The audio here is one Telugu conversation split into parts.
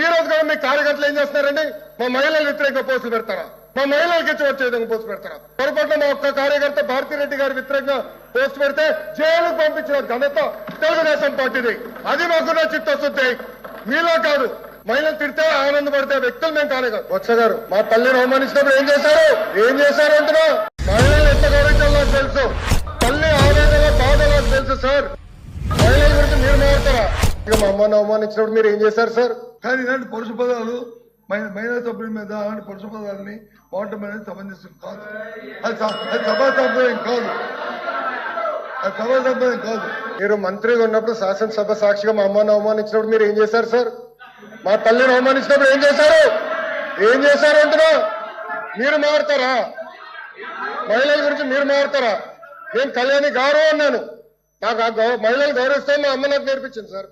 ఈ రోజు కూడా మీ కార్యకర్తలు ఏం చేస్తున్నారండి? మా మహిళలు వ్యతిరేకంగా పోస్టులు పెడతారా? మా మహిళలకి ఇచ్చి వచ్చే విధంగా పోస్ట్ పెడతారా? పొరపాటున మా ఒక్క కార్యకర్త భారతిరెడ్డి గారి వ్యతిరేకంగా పోస్ట్ పెడితే జైలుకు పంపించిన ఘనత తెలుగుదేశం పార్టీది. అది మాకున్న చిత్తశుద్ధి. మీలో కాదు. మహిళలు తిడితే ఆనందపడితే వ్యక్తులు మేము కానే కాదు. బొత్స గారు మా తల్లిని అవమానించినప్పుడు ఏం చేశారు? ఏం చేశారు అంటున్నా మహిళలు ఎంత గౌరవించాలో అమ్మని అవమానించినప్పుడు మీరు ఏం చేశారు సార్? కానీ ఇలాంటి పరుష పదాలు మహి- మహిళా సభ్యుల మీద అలాంటి పరుష పదాలని వాడటం అనేది సమంజసం కాదు. అది సభా సంప్రదాయం కాదు. అది సభా సంప్రదాయం కాదు. మీరు మంత్రిగా ఉన్నప్పుడు శాసనసభ సాక్షిగా మా అమ్మని అవమానించినప్పుడు మీరు ఏం చేశారు సార్? మా తల్లిని అవమానించినప్పుడు ఏం చేశారు? ఏం చేశారు అంటున్నా? మీరు మారుతారా? మహిళల గురించి మీరు మారుతారా? నేను కళ్యాణి గౌరవం అన్నాను. నాకు ఆ మహిళలు గౌరవిస్తే మా అమ్మ నాకు నేర్పించింది సార్.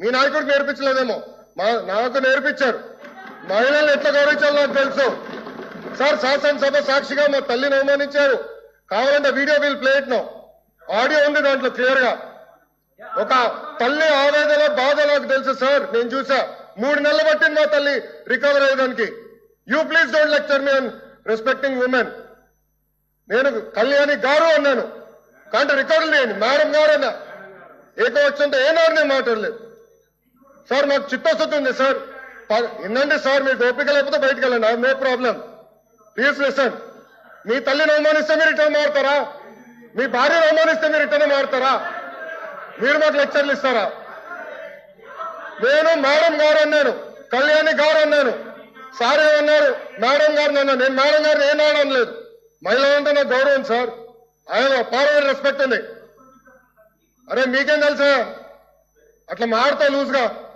మీ నాయకుడు నేర్పించలేదేమో. మా నాకు నేర్పించారు. మహిళలు ఎట్లా గౌరవించాలో నాకు తెలుసు. సార్ శాసనసభ సాక్షిగా మా తల్లిని అవమానించారు. కావాలంటే video will play no audio ఉంది దాంట్లో క్లియర్గా ఒక తల్లి ఆవేదన బాధ నాకు తెలుసు సార్. నేను చూసా. మూడు నెలలు పట్టింది మా తల్లి రికవర్ అయ్యేదానికి. You please don't lecture me unrespecting women నేను కళ్యాణి గారు అన్నాను. కానీ రికార్డు లేని మేడం గారు అన్నా. ఏకవచ్చంతో ఏనాడు నేను మాట్లాడలేదు. సార్ నాకు చిత్తశుద్ధి ఉంది సార్. ప- సార్ మీకు ఓపిక లేకపోతే బయటకు వెళ్ళండి. నో ప్రాబ్లం ప్లీజ్ లిసన్ మీ తల్లిని అవమానిస్తే మీరు రిటర్న్ మారుతారా? మీ భార్యను అవమానిస్తే మీరు రిటర్న్ మారుతారా? మీరు మాకు లెక్చర్లు ఇస్తారా? నేను మేడం గారు అన్నాను. కళ్యాణి గారు అన్నాను. సార్ ఏమన్నారు మేడం గారు అన్నాను. నేను మేడం గారిని ఏనాడు అనలేదు మహిళ అంటే నాకు గౌరవం సార్. ఆయన పార్వర్ రెస్పెక్ట్ ఉంది. అరే మీకేం తెలుసా? అట్లా మారుతా లూజ్గా.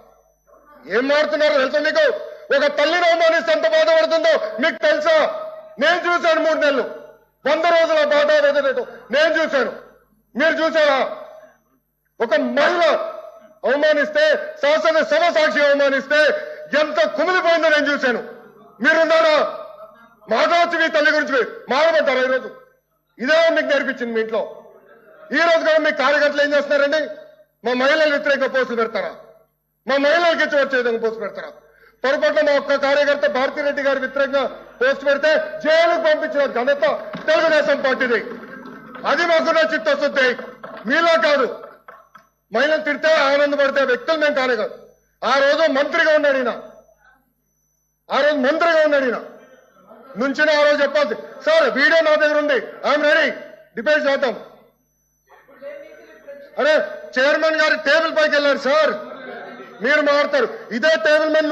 ఏం మారుతున్నారో తెలుసా మీకు? ఒక తల్లిని అవమానిస్తే ఎంత బాధపడుతుందో మీకు తెలుసా? నేను చూశాను మూడు నెలలు. వంద రోజుల బాధ నేను చూశాను. మీరు చూసారా ఒక మహిళ అవమానిస్తే శాసన సభ సాక్షి అవమానిస్తే ఎంత కుమిలిపోయిందో నేను చూశాను. మీరున్నారా? మాధవచ్చు మీ తల్లి గురించి మారమంటారా ఈరోజు? ఇదే మీకు నేర్పించింది మీ ఇంట్లో. ఈ రోజు కూడా మీ కార్యకర్తలు ఏం చేస్తున్నారండి? మా మహిళలు వ్యతిరేక పోస్టులు పెడతారా? మా మహిళలకు ఇచ్చి వచ్చే విధంగా పోస్ట్ పెడతారా పొరపాటున మా ఒక్క కార్యకర్త భారతిరెడ్డి గారి వ్యతిరేకంగా పోస్ట్ పెడితే జైలుకు పంపించిన ఘనత తెలుగుదేశం పార్టీది. అది మాకున్న చిత్తశుద్ధి. మీలో కాదు. మహిళలు తిడితే ఆనందపడితే వ్యక్తులు మేము కానే కాదు. ఆ రోజు మంత్రిగా ఉన్నాడు ఈయన. ఆ రోజు మంత్రిగా ఉన్నాడు ఈయన. నుంచిన ఆ రోజు చెప్పాల్సి సార్ వీడియో నా దగ్గర ఉంది. I'm ready. డిబేట్ చేద్దాం. అరే చైర్మన్ గారి టేబుల్ పైకి వెళ్ళారు సార్. మీరు మారుతారు ఇదే టేబుల్ మీద